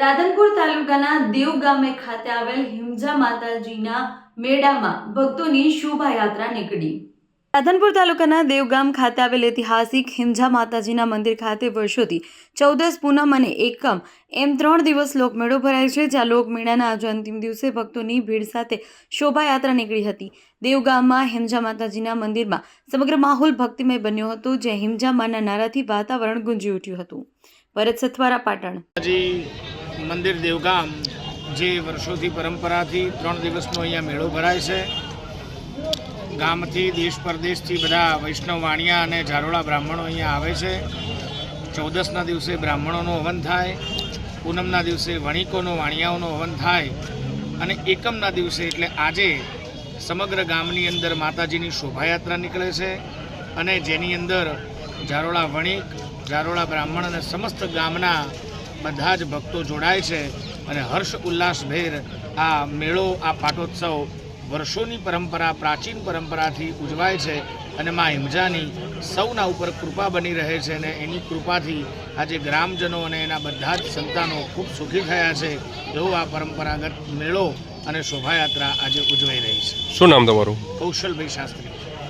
રાધનપુર તાલુકાના દેવ ગામે ખાતે આવેલ હિમજા માતાજીના મેળામાં ભક્તોની શોભાયાત્રા નીકળી. રાધનપુર તાલુકાના દેવગામ ખાતે આવેલ ઐતિહાસિક હિમજા માતાજીના મંદિર ખાતે વર્ષોથી ચૌદસ પૂનમ અને એકમ એમ ત્રણ દિવસ લોકમેળો ભરાય છે, જ્યાં લોકમેળાના આજે અંતિમ દિવસે ભક્તોની ભીડ સાથે શોભાયાત્રા નીકળી હતી. દેવગામમાં હિમજા માતાજીના મંદિરમાં સમગ્ર માહોલ ભક્તિમય બન્યો હતો, જ્યાં હિમજા માના નારાથી વાતાવરણ ગુંજી ઉઠ્યું હતું. ભરત સથવારા પાટણ. મંદિર દેવગામ જે વર્ષોથી પરંપરાથી ત્રણ દિવસનો અહીંયા મેળો ભરાય છે. ગામથી દેશ પરદેશથી બધા વૈષ્ણવ વાણિયા અને ઝારોળા બ્રાહ્મણો અહીંયા આવે છે. ચૌદસના દિવસે બ્રાહ્મણોનું હવન થાય, પૂનમના દિવસે વણિકોનો, વાણિયાઓનો હવન થાય અને એકમના દિવસે એટલે આજે સમગ્ર ગામની અંદર માતાજીની શોભાયાત્રા નીકળે છે અને જેની અંદર ઝારોળા વણિક ઝારોળા બ્રાહ્મણ અને સમસ્ત ગામના બધા જ ભક્તો જોડાય છે અને હર્ષ ઉલ્લાસભેર આ મેળો આ પાટોત્સવ વર્ષોની પરંપરા પ્રાચીન પરંપરાથી ઉજવાય છે અને મા હિમજાની સૌના ઉપર કૃપા બની રહે છે અને એની કૃપાથી આજે ગ્રામજનો અને એના બધા જ સંતાનો ખૂબ સુખી થયા છે એવો આ પરંપરાગત મેળો અને શોભાયાત્રા આજે ઉજવાઈ રહી છે. શું નામ તમારું? કૌશલભાઈ શાસ્ત્રી.